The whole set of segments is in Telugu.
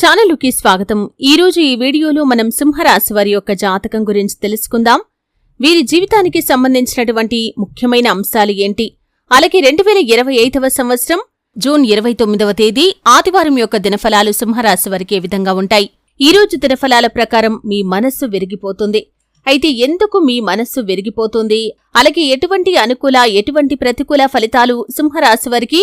ఛానలుకి స్వాగతం. ఈ రోజు ఈ వీడియోలో మనం సింహరాశి వారి యొక్క జాతకం గురించి తెలుసుకుందాం. వీరి జీవితానికి సంబంధించినటువంటి ముఖ్యమైన అంశాలు ఏంటి? అలాగే రెండు వేల ఇరవై ఐదవ సంవత్సరం జూన్ ఇరవై తొమ్మిదవ తేదీ ఆదివారం యొక్క దినఫలాలు సింహరాశి వారికి ఏ విధంగా ఉంటాయి? ఈ రోజు దినఫలాల ప్రకారం మీ మనస్సు విరిగిపోతుంది. అయితే ఎందుకు మీ మనస్సు విరిగిపోతుంది? అలాగే ఎటువంటి అనుకూల ఎటువంటి ప్రతికూల ఫలితాలు సింహరాశి వారికి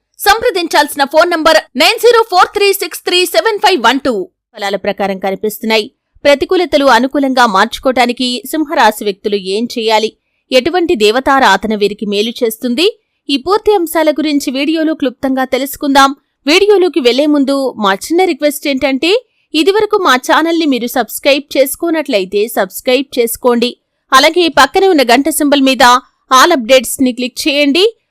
సంప్రదించాల్సిన phone number nine zero four three six three seven five one two. ఫలాల ప్రకారం కనిపిస్తున్నాయి. ప్రతికూలతలు అనుకూలంగా మార్చుకోటానికి సింహరాశి వ్యక్తులు ఏం చేయాలి? ఎటువంటి దేవతారాధన వీరికి మేలు చేస్తుంది? ఈ పూర్తి అంశాల గురించి వీడియోలో క్లుప్తంగా తెలుసుకుందాం. వీడియోలోకి వెళ్ళే ముందు మా చిన్న రిక్వెస్ట్ ఏంటంటే ఇదివరకు మా ఛానల్ని మీరు సబ్స్క్రైబ్ చేసుకోనట్లయితే సబ్స్క్రైబ్ చేసుకోండి. అలాగే పక్కనే ఉన్న గంట సింబల్ మీద ఆల్ అప్డేట్స్ని క్లిక్ చేయండి.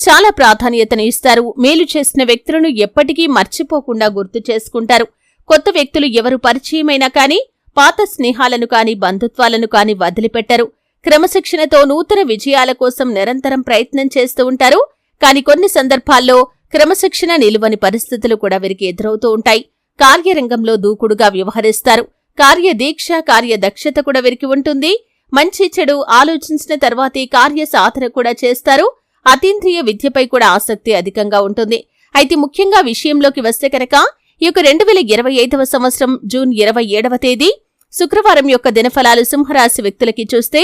చాలా ప్రాధాన్యతను ఇస్తారు. మేలు చేసిన వ్యక్తులను ఎప్పటికీ మర్చిపోకుండా గుర్తు చేసుకుంటారు. కొత్త వ్యక్తులు ఎవరు పరిచయమైనా కానీ పాత స్నేహాలను కాని బంధుత్వాలను కాని వదిలిపెట్టరు. క్రమశిక్షణతో నూతన విజయాల కోసం నిరంతరం ప్రయత్నం చేస్తూ ఉంటారు. కాని కొన్ని సందర్భాల్లో క్రమశిక్షణ నిలువని పరిస్థితులు కూడా వీరికి ఎదురవుతూ ఉంటాయి. కార్యరంగంలో దూకుడుగా వ్యవహరిస్తారు. కార్యదీక్ష కార్యదక్షత కూడా వీరికి ఉంటుంది. మంచి చెడు ఆలోచించిన తర్వాతే కార్య సాధన కూడా చేస్తారు. అతీంద్రియ విద్యపై కూడా ఆసక్తి అధికంగా ఉంటుంది. అయితే ముఖ్యంగా విషయంలోకి వస్తే కనుక ఈ యొక్క రెండు వేల ఇరవై ఐదవ సంవత్సరం జూన్ ఇరవై ఏడవ తేదీ శుక్రవారం యొక్క దినఫలాలు సింహరాశి వ్యక్తులకి చూస్తే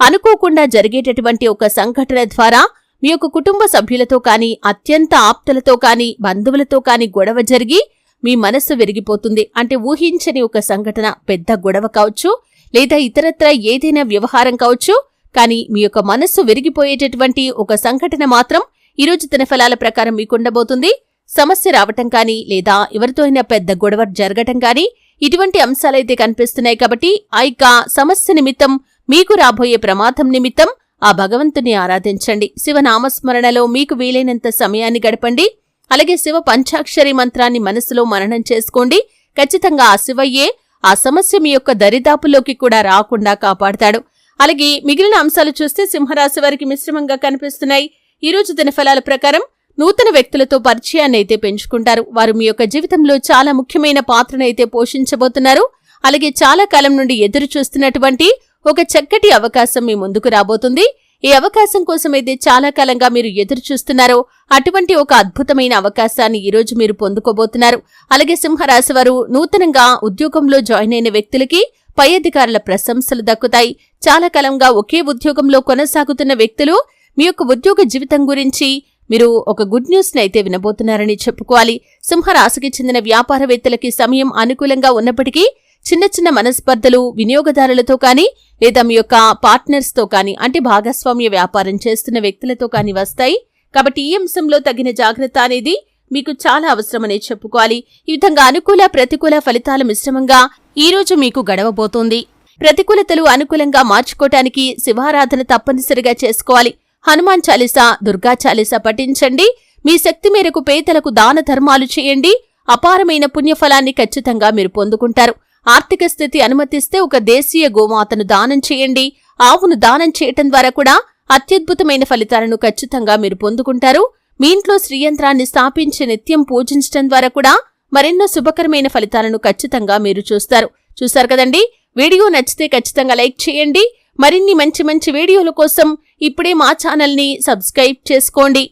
అనుకోకుండా జరిగేటటువంటి ఒక సంఘటన ద్వారా మీ యొక్క కుటుంబ సభ్యులతో కాని అత్యంత ఆప్తులతో కాని బంధువులతో కాని గొడవ జరిగి మీ మనస్సు విరిగిపోతుంది. అంటే ఊహించని ఒక సంఘటన పెద్ద గొడవ కావచ్చు లేదా ఇతరత్ర ఏదైనా వ్యవహారం కావచ్చు కానీ మీ యొక్క మనస్సు విరిగిపోయేటటువంటి ఒక సంఘటన మాత్రం ఈరోజు తన ఫలాల ప్రకారం మీకుండబోతుంది సమస్య రావటం కానీ లేదా ఎవరితో అయినా పెద్ద గొడవ జరగటం కానీ ఇటువంటి అంశాలైతే కనిపిస్తున్నాయి కాబట్టి ఆ యొక్క సమస్య నిమిత్తం మీకు రాబోయే ప్రమాదం నిమిత్తం ఆ భగవంతుని ఆరాధించండి. శివనామస్మరణలో మీకు వీలైనంత సమయాన్ని గడపండి. అలాగే శివ పంచాక్షరి మంత్రాన్ని మనసులో మననం చేసుకోండి. ఖచ్చితంగా ఆ శివయ్యే ఆ సమస్య మీ యొక్క దరిదాపులోకి కూడా రాకుండా కాపాడతాడు. అలాగే మిగిలిన అంశాలు చూస్తే సింహరాశి వారికి మిశ్రమంగా కనిపిస్తున్నాయి. ఈ రోజు దినఫలాల ప్రకారం నూతన వ్యక్తులతో పరిచయాన్ని అయితే పెంచుకుంటారు. వారు మీ యొక్క జీవితంలో చాలా ముఖ్యమైన పాత్రను అయితే పోషించబోతున్నారు. అలాగే చాలా కాలం నుండి ఎదురు చూస్తున్నటువంటి ఒక చక్కటి అవకాశం మీ ముందుకు రాబోతుంది. ఈ అవకాశం కోసమైతే చాలా కాలంగా మీరు ఎదురు చూస్తున్నారో. అటువంటి ఒక అద్భుతమైన అవకాశాన్ని ఈరోజు మీరు పొందుకోబోతున్నారు. అలాగే సింహరాశి వారు నూతనంగా ఉద్యోగంలో జాయిన్ అయిన వ్యక్తులకి పై అధికారుల ప్రశంసలు దక్కుతాయి. చాలా కాలంగా ఒకే ఉద్యోగంలో కొనసాగుతున్న వ్యక్తులు మీ యొక్క ఉద్యోగ జీవితం గురించి మీరు ఒక గుడ్ న్యూస్ అయితే వినబోతున్నారని చెప్పుకోవాలి. సింహరాశికి చెందిన వ్యాపారవేత్తలకి సమయం అనుకూలంగా ఉన్నప్పటికీ చిన్న చిన్న మనస్పర్ధలు వినియోగదారులతో కానీ లేదా మీ యొక్క పార్ట్నర్స్తో కానీ అంటే భాగస్వామ్య వ్యాపారం చేస్తున్న వ్యక్తులతో కానీ వస్తాయి. కాబట్టి ఈ అంశంలో తగిన జాగ్రత్త అనేది మీకు చాలా అవసరమనే చెప్పుకోవాలి. ఈ విధంగా అనుకూల ప్రతికూల ఫలితాల మిశ్రమంగా ఈ రోజు మీకు గడవబోతోంది. ప్రతికూలతలు అనుకూలంగా మార్చుకోటానికి శివారాధన తప్పనిసరిగా చేసుకోవాలి. హనుమాన్ చాలీసా దుర్గా చాలీసా పఠించండి. మీ శక్తి మేరకు పేదలకు దాన ధర్మాలు చేయండి. అపారమైన పుణ్యఫలాన్ని ఖచ్చితంగా మీరు పొందుకుంటారు. ఆర్థిక స్థితి అనుమతిస్తే ఒక దేశీయ గోమాతను దానం చేయండి. ఆవును దానం చేయటం ద్వారా కూడా అత్యద్భుతమైన ఫలితాలను ఖచ్చితంగా మీరు పొందుకుంటారు. మీ ఇంట్లో శ్రీయంత్రాన్ని స్థాపించి నిత్యం పూజించడం ద్వారా కూడా మరెన్నో శుభకరమైన ఫలితాలను ఖచ్చితంగా మీరు చూస్తారు. చూశారు కదండి? వీడియో నచ్చితే ఖచ్చితంగా లైక్ చేయండి. మరిన్ని మంచి మంచి వీడియోల కోసం ఇప్పుడే మా ఛానల్ని సబ్స్క్రైబ్ చేసుకోండి.